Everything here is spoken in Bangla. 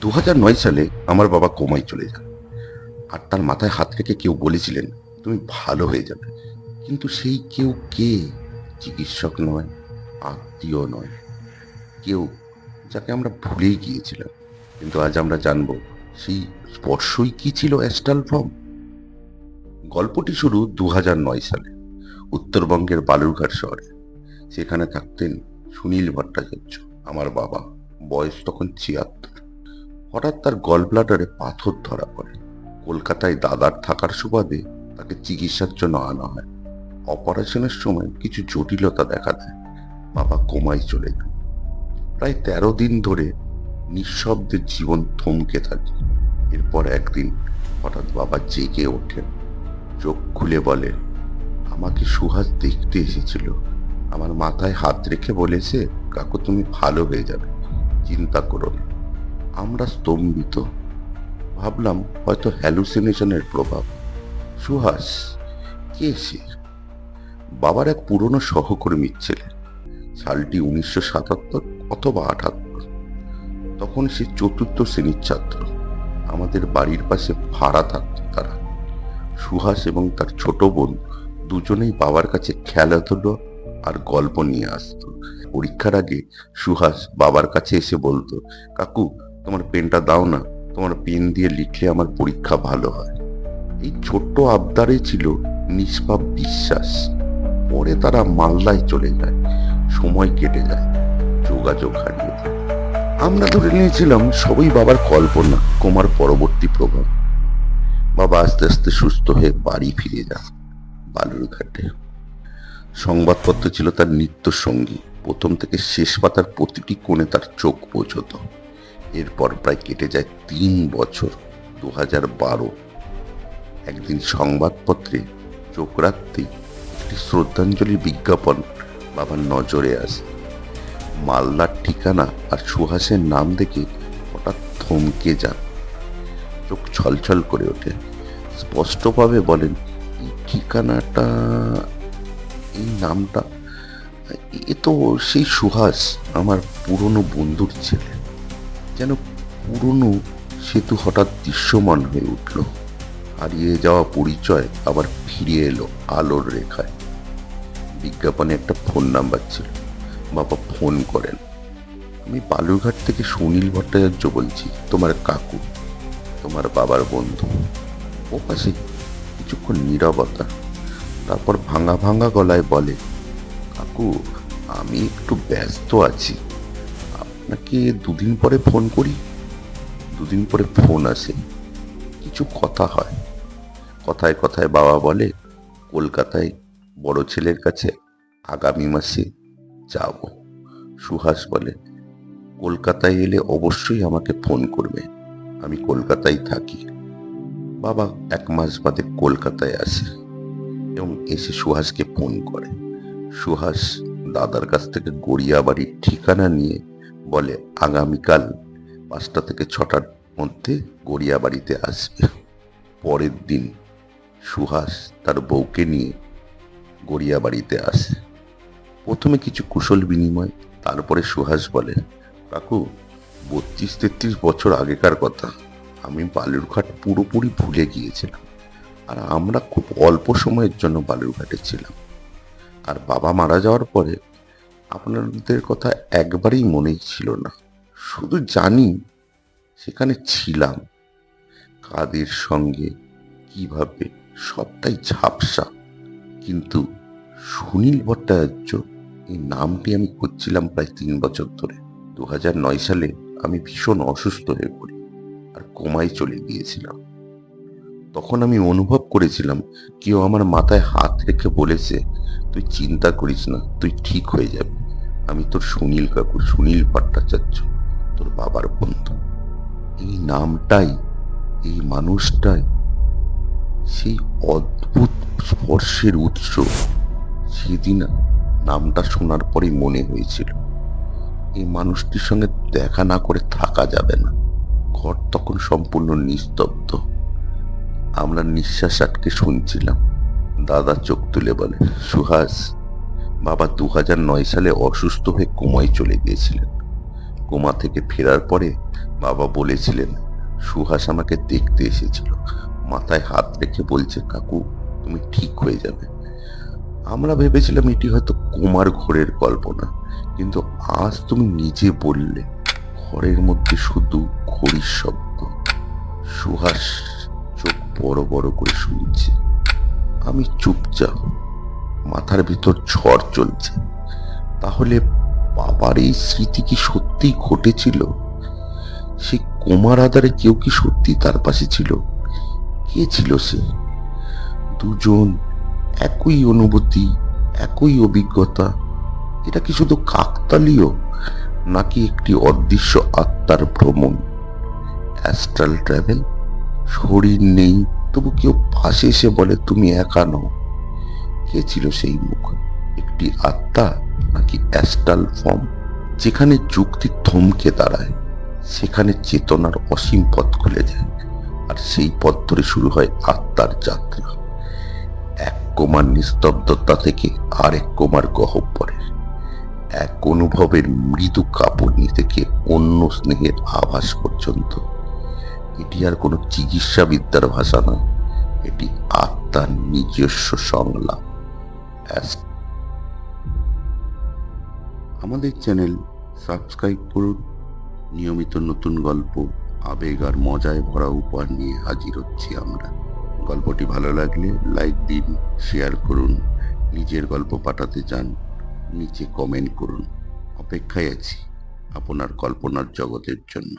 দু সালে আমার বাবা কোমায় চলে যান। আর তার মাথায় হাত রেখে কেউ বলেছিলেন, তুমি ভালো হয়ে যাবে। কিন্তু সেই কেউ কে? চিকিৎসক নয়, আত্মীয় নয়, কেউ যাকে আমরা ভুলেই গিয়েছিলাম। কিন্তু আজ আমরা জানব, সেই স্পর্শই কি ছিল অ্যাস্টালফর্ম গল্পটি শুরু দু সালে, উত্তরবঙ্গের বালুরঘাট শহরে। সেখানে থাকতেন সুনীল ভট্টাচার্য, আমার বাবা। বয়স তখন ছিয়াত্তর। হঠাৎ তার গল ব্লাডারে পাথর ধরা পড়ে। কলকাতায় দাদার থাকার সুবাদে তাকে চিকিৎসার জন্য আনা হয়। অপারেশনের সময় কিছু জটিলতা দেখা দেয়। বাবা কোমায় চলে যান প্রায় তেরো দিন ধরে নিঃশব্দে জীবন থমকে থাকে। এরপর একদিন হঠাৎ বাবা জেগে ওঠেন। চোখ খুলে বলে, আমাকে সুহাস দেখতে এসেছিল। আমার মাথায় হাত রেখে বলেছে, কাকু তুমি ভালো হয়ে যাবে। চিন্তা করো না। আমরা স্তম্ভিত। ভাবলাম হয়তো হ্যালুসিনেশনের প্রভাব। সুহাস, কে সে? বাবার এক পুরনো সহকর্মীর ছেলে সালটি উনিশশো সাতাত্তর অথবা আটাত্তর। তখন সে চতুর্থ শ্রেণির ছাত্র। আমাদের বাড়ির পাশে ভাড়া থাকত তারা। সুহাস এবং তার ছোট বোন দুজনেই বাবার কাছে খেলাধুলো আর গল্প নিয়ে আসতো। পরীক্ষার আগে সুহাস বাবার কাছে এসে বলতো, কাকু তোমার পেনটা দাও না, তোমার পেন দিয়ে লিখলে আমার পরীক্ষা ভালো হয়। এই ছোট্ট আবদারে ছিল নিষ্পাপ বিশ্বাস। পরে তারা মালদায় চলে যায়, সময় কেটে যায়, যোগাযোগ হারিয়ে যায়। আমরা ধরে নিয়েছিলাম সবই বাবার কল্পনা, কোমার পরবর্তী প্রভাব। বাবা আস্তে আস্তে সুস্থ হয়ে বাড়ি ফিরে যান, বালুরঘাটে। সংবাদপত্র ছিল তার নিত্য সঙ্গী প্রথম থেকে শেষ পাতার প্রতিটি কোণে তার চোখ পৌঁছত। এরপর প্রায় কেটে যায় তিন বছর দু হাজার বারো। একদিন সংবাদপত্রে চোখ রাখতেই একটি শ্রদ্ধাঞ্জলি বিজ্ঞাপন বাবার নজরে আসে। মালদার ঠিকানা আর সুহাসের নাম দেখে হঠাৎ থমকে যান। চোখ ছলছল করে ওঠে। স্পষ্টভাবে বলেন, এই ঠিকানাটা, এই নামটা, এ তো সেই সুহাস, আমার পুরনো বন্ধুর ছেলে। যেন পুরনো সেতু হঠাৎ দৃশ্যমান হয়ে উঠল। হারিয়ে যাওয়া পরিচয় আবার ফিরে এলো আলোর রেখায়। বিজ্ঞাপনে একটা ফোন নাম্বার ছিল। বাবা ফোন করেন। আমি বালুরঘাট থেকে সুনীল ভট্টাচার্য বলছি, তোমার কাকু, তোমার বাবার বন্ধু। ও পাশে কিছুক্ষণ নীরবতা, তারপর ভাঙা ভাঙা গলায় বলে, কাকু, আমি একটু ব্যস্ত আছি। আপনাকে দুদিন পরে ফোন করি। দুদিন পরে ফোন আসে। কিছু কথা হয়। কথায় কথায় বাবা বলে, কলকাতায় বড় ছেলের কাছে আগামী মাসে যাব। সুহাস বলে, কলকাতায় এলে অবশ্যই আমাকে ফোন করবে। আমি কলকাতায় থাকি। বাবা এক মাস বাদে কলকাতায় আসে এবং এসে সুহাসকে ফোন করে। সুহাস দাদার কাছ থেকে গড়িয়া বাড়ির ঠিকানা নিয়ে বলে, আগামীকাল পাঁচটা থেকে ছটার মধ্যে গড়িয়া বাড়িতে আসবে। পরের দিন সুহাস তার বউকে নিয়ে গড়িয়া বাড়িতে আসে। প্রথমে কিছু কুশল বিনিময়, তারপরে সুহাস বলে, কাকু, বত্রিশ তেত্রিশ বছর আগেকার কথা। আমি বালুরঘাট পুরোপুরি ভুলে গিয়েছিলাম। আর আমরা খুব অল্প সময়ের জন্য বালুরঘাটে ছিলাম। আর বাবা মারা যাওয়ার পরে আপনাদের কথা একবারেই মনেই ছিল না। শুধু জানি সেখানে ছিলাম। কাদের সঙ্গে, কীভাবে, সবটাই ঝাপসা। কিন্তু সুনীল ভট্টাচার্য, এই নামটি আমি খুঁজছিলাম প্রায় তিন বছর ধরে। দু নয় সালে আমি ভীষণ অসুস্থ হয়ে পড়ি আর কোমায় চলে গিয়েছিলাম। তখন আমি অনুভব করেছিলাম, কেউ আমার মাথায় হাত রেখে বলেছে, তুই চিন্তা করিস না, তুই ঠিক হয়ে যাবে। আমি তোর সুনীল কাকু সুনীল ভট্টাচার্য, তোর বাবার বন্ধু। এই নামটাই, এই মানুষটাই সেই অদ্ভুত স্পর্শের উৎস। সেদিন নামটা শোনার পরেই মনে হয়েছিল, এই মানুষটির সঙ্গে দেখা না করে থাকা যাবে না। ঘর তখন সম্পূর্ণ নিস্তব্ধ। আমরা নিঃশ্বাস আটকে শুনছিলাম, দাদা চোখ তুলে বলে, সুহাস বাবা দু সালে অসুস্থ হয়ে কোমায় চলে গিয়েছিলেন। কোমা থেকে ফেরার পরে বাবা বলেছিলেন, সুহাস আমাকে দেখতে এসেছিল। মাথায় হাত রেখে বলছে, কাকু, তুমি ঠিক হয়ে যাবে। আমরা ভেবেছিলাম এটি হয়তো কোমার ঘোরের কল্পনা, কিন্তু আজ তুমি নিজে বললে, ঘরের মধ্যে শুধু ঘড়ির শব্দ। সুহাস চোখ বড় বড় করে শুনছে। আমি চুপচাপ মাথার ভিতর ঝড় চলছে। তাহলে বাবার এই স্মৃতি কি সত্যিই ঘটেছিল? সে কোমার আধারে কেউ কি সত্যি তার পাশে ছিল? কে ছিল সে? দুজন একই অনুভূতি, একই অভিজ্ঞতা, এটা কি শুধু কাকতালীয়, নাকি একটি অদৃশ্য আত্মার ভ্রমণ? অ্যাস্ট্রাল ট্রাভেল শরীর নেই, তবু কেউ পাশে এসে বলে, তুমি একা নও। কে ছিল সেই মুখ। একটি আত্মা নাকি অ্যাস্টাল ফর্ম, যেখানে যুক্তি থমকে দাঁড়ায়, সেখানে চেতনার অসীম পথ খুলে যায়, আর সেই পথ ধরে শুরু হয় আত্মার যাত্রা। এক কোমার নিস্তব্ধতা থেকে আরেক কোমার গহব্বরের। এক অনুভবের মৃদু কাঁপুনি থেকে অন্য স্নেহের আভাস পর্যন্ত। এটি আর কোনো চিকিৎসাবিদ্যার ভাষা নয়, এটি আত্মার নিজস্ব সংলাপ। অ্যাস- আমাদের চ্যানেল সাবস্ক্রাইব করুন। নিয়মিত নতুন গল্প, আবেগ আর মজায় ভরা উপহার নিয়ে হাজির হচ্ছি আমরা। গল্পটি ভালো লাগলে লাইক দিন, শেয়ার করুন, নিজের গল্প পাঠাতে চান, নিচে কমেন্ট করুন। অপেক্ষায় আছি আপনার কল্পনার জগতের জন্য।